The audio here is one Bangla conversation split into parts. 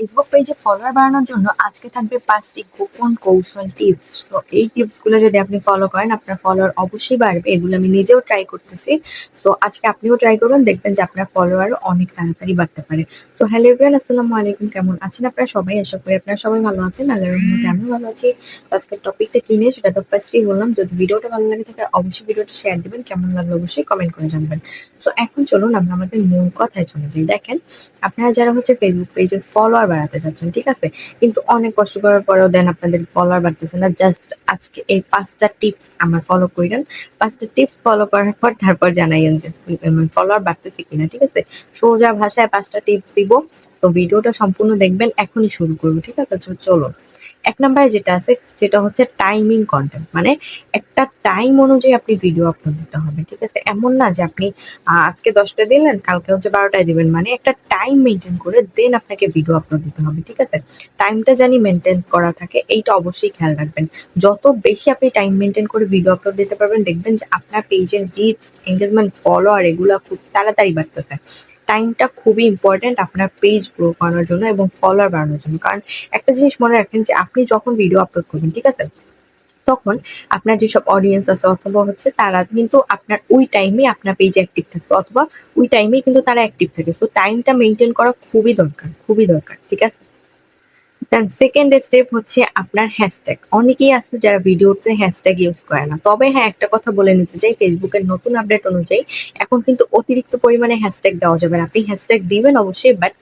ফেসবুক পেজে ফলোয়ার বাড়ানোর জন্য আজকে থাকবে পাঁচটি গোপন কৌশল টিপস তো এই টিপসগুলো যদি আপনি ফলো করেন, আপনার ফলোয়ার অবশ্যই বাড়বে। এগুলো আমি নিজেও ট্রাই করতেছি। সো আজকে আপনিও ট্রাই করুন, দেখবেন যে আপনার ফলোয়ারও অনেক তাড়াতাড়ি বাড়তে পারে। সো হ্যালো এভরিওয়ান আসসালামু আলাইকুম। কেমন আছেন আপনারা সবাই? আশা করি আপনারা সবাই ভালো আছেন। আল্লাহর রহমতে আমিও ভালো আছি। আজকের টপিকটা কি নিয়ে? সেটা তো ফার্স্টেই বললাম, যদি ভিডিওটা ভালো লাগে থাকে, অবশ্যই ভিডিওটা শেয়ার দিবেন। কেমন লাগল অবশ্যই কমেন্ট করে জানাবেন। সো এখন চলুন আমরা আমাদের মূল কথায় চলে যাই। দেখেন, আপনারা যারা হচ্ছে ফেসবুক পেজের ফলোয়ার বাড়াতে চাচ্ছেন ঠিক আছে? কিন্তু অনেক কষ্ট করার পরেও দেন আপনাদের ফলোয়ার বাড়তেছে না। জাস্ট আজকে এই পাঁচটা টিপস আমার ফলো করিলেন। পাঁচটা টিপস ফলো করার পর তারপর জানাইন যে ফলোয়ার বাড়তেছে কিনা, ঠিক আছে? সোজা ভাষায় পাঁচটা টিপস দিব। তো ভিডিওটা সম্পূর্ণ দেখবেন, এখনই শুরু করব, ঠিক আছে? চলো এক নম্বরে যেটা আছে, যেটা হচ্ছে টাইমিং কন্টেন্ট মানে একটা টাইম অনুযায়ী আপনি ভিডিও আপলোড দিতে হবে, ঠিক আছে? এমন না যে আপনি আজকে দশটা দিলেন, কালকে হচ্ছে বারোটায় দিবেন মানে একটা টাইম মেনটেন করে দেন আপনাকে ভিডিও আপলোড দিতে হবে, ঠিক আছে? টাইমটা জানি মেনটেন করা থাকে, এইটা অবশ্যই খেয়াল রাখবেন। যত বেশি আপনি টাইম মেনটেন করে ভিডিও আপলোড দিতে পারবেন, দেখবেন যে আপনার পেজের রিচ এঙ্গেজমেন্ট ফলোয়ার এগুলো খুব তাড়াতাড়ি বাড়তেছে। টাইমটা খুবই ইম্পর্টেন্ট আপনার পেজ গ্রো করানোর জন্য এবং ফলোয়ার বাড়ানোর জন্য। কারণ একটা জিনিস মনে রাখেন যে, আপনি যখন ভিডিও আপলোড করবেন, ঠিক আছে? তখন আপনার যেসব অডিয়েন্স আছে অথবা হচ্ছে তারা কিন্তু আপনার ওই টাইমে আপনার পেজে অ্যাক্টিভ থাকবে অথবা ওই টাইমে কিন্তু তারা অ্যাক্টিভ থাকে। সো টাইমটা মেনটেন করা খুবই দরকার খুবই দরকার, ঠিক আছে? দেন সেকেন্ড স্টেপ হচ্ছে আপনার হ্যাশট্যাগ অনেকেই আছে যারা ভিডিওতে হ্যাশট্যাগ ইউজ করে না। তবে হ্যাঁ একটা কথা বলে নিতে চাই ফেসবুকের নতুন আপডেট অনুযায়ী এখন কিন্তু অতিরিক্ত পরিমাণে হ্যাশট্যাগ দেওয়া যাবে না। আপনি হ্যাশট্যাগ দিবেন অবশ্যই বাট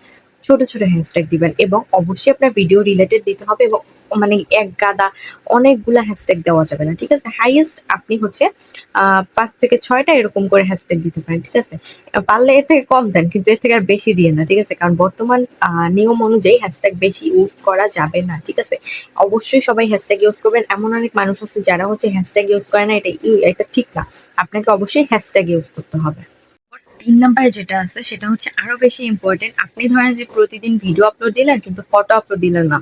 ছোট ছোট হ্যাশট্যাগ দিবেন এবং অবশ্যই আপনার ভিডিও রিলেটেড দিতে হবে এবং মানে এক গাদা অনেকগুলা হ্যাশট্যাগ দেওয়া যাবে না, ঠিক আছে? হাইয়েস্ট আপনি হচ্ছে পাঁচ থেকে ছয়টা এরকম করে হ্যাশট্যাগ দিতে পারেন, ঠিক আছে? পারলে এর থেকে কম দেন, কিন্তু এর থেকে আর বেশি দিয়ে না, ঠিক আছে? কারণ বর্তমান নিয়ম অনুযায়ী হ্যাশট্যাগ বেশি ইউজ করা যাবে না, ঠিক আছে? অবশ্যই সবাই হ্যাশট্যাগ ইউজ করবেন। এমন অনেক মানুষ আছে যারা হচ্ছে হ্যাশট্যাগ ইউজ করে না, এটা এটা ঠিক না। আপনাকে অবশ্যই হ্যাশট্যাগ ইউজ করতে হবে। তিন নম্বরে যেটা আছে, সেটা হচ্ছে আরও বেশি ইম্পর্টেন্ট আপনি ধরেন যে প্রতিদিন ভিডিও আপলোড দিলেন, কিন্তু ফটো আপলোড দিলেন না।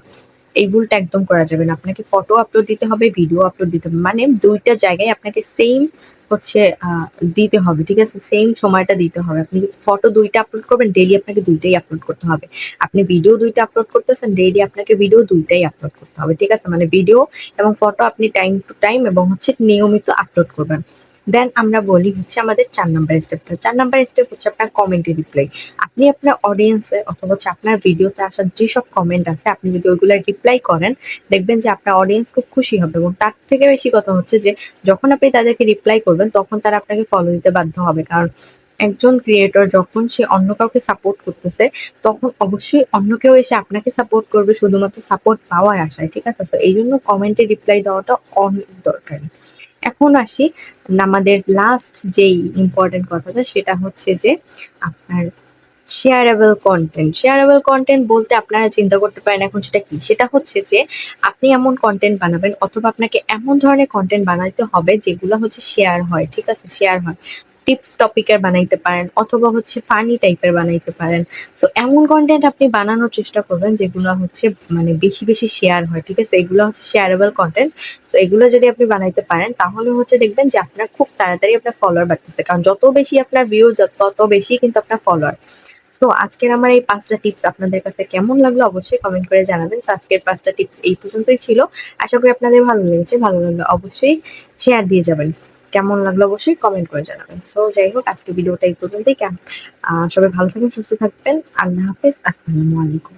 এই ভুলটা একদম করা যাবে না। আপনাকে ফটো আপলোড দিতে হবে ভিডিও আপলোড দিতে হবে। মানে দুইটা জায়গায় আপনাকে সেম হচ্ছে দিতে হবে, ঠিক আছে? সেম সময়টা দিতে হবে। আপনি ফটো দুইটা আপলোড করবেন ডেইলি আপনাকে দুইটাই আপলোড করতে হবে। আপনি ভিডিও দুইটা আপলোড করতেছেন ডেইলি আপনাকে ভিডিও দুইটাই আপলোড করতে হবে, ঠিক আছে? মানে ভিডিও এবং ফটো আপনি টাইম টু টাইম এবং হচ্ছে নিয়মিত আপলোড করবেন। দেন আমরা বলি হচ্ছে আমাদের চার নাম্বার স্টেপটা চার নাম্বার স্টেপ হচ্ছে আপনার কমেন্টে রিপ্লাই আপনি আপনার অডিয়েন্সে অথবা হচ্ছে আপনার ভিডিওতে আসা যেসব কমেন্ট আছে, আপনি যদি ওইগুলো রিপ্লাই করেন, দেখবেন যে আপনার অডিয়েন্স খুব খুশি হবে এবং তার থেকে বেশি কথা হচ্ছে যে, যখন আপনি তাদেরকে রিপ্লাই করবেন, তখন তারা আপনাকে ফলো দিতে বাধ্য হবে। কারণ একজন ক্রিয়েটর যখন সে অন্য কাউকে সাপোর্ট করতেছে, তখন অবশ্যই অন্য কেউ এসে আপনাকে সাপোর্ট করবে শুধুমাত্র সাপোর্ট পাওয়ার আশায়। ঠিক আছে? এই জন্য কমেন্টে রিপ্লাই দেওয়াটা অনেক দরকারি। এখন আসি। আমাদের লাস্ট যেই ইম্পর্টেন্ট কথাটা সেটা হচ্ছে যে আপনার শেয়ারেবল কন্টেন্ট শেয়ারেবল কন্টেন্ট বলতে আপনারা চিন্তা করতে পারেন এখন সেটা কি? সেটা হচ্ছে যে আপনি এমন কন্টেন্ট বানাবেন অথবা আপনাকে এমন ধরনের কন্টেন্ট বানাতে হবে যেগুলো হচ্ছে শেয়ার হয়, ঠিক আছে? শেয়ার হয়। টিপস টপিকের বানাইতে পারেন অথবা হচ্ছে ফানি টাইপের বানাইতে পারেন। সো এমন কন্টেন্ট আপনি বানানোর চেষ্টা করবেন যেগুলো হচ্ছে মানে বেশি বেশি শেয়ার হয়, ঠিক আছে? এগুলো হচ্ছে শেয়ারেবল কন্টেন্ট তো এগুলো যদি আপনি বানাইতে পারেন, তাহলে হচ্ছে দেখবেন যে আপনার খুব তাড়াতাড়ি আপনার ফলোয়ার বাড়তেছে। কারণ যত বেশি আপনার ভিউ তত বেশি কিন্তু আপনার ফলোয়ার সো আজকের আমার এই পাঁচটা টিপস আপনাদের কাছে কেমন লাগল অবশ্যই কমেন্ট করে জানাবেন। আজকের পাঁচটা টিপস এই পর্যন্তই ছিল। আশা করি আপনাদের ভালো লেগেছে। ভালো লাগলে অবশ্যই শেয়ার দিয়ে যাবেন। কেমন লাগল অবশ্যই কমেন্ট করে জানাবেন। সো যাই হোক আজকে ভিডিওটা এই পর্যন্তই। কেমন সবাই ভালো থাকবেন, সুস্থ থাকবেন। আল্লাহ হাফেজ, আসসালামু আলাইকুম।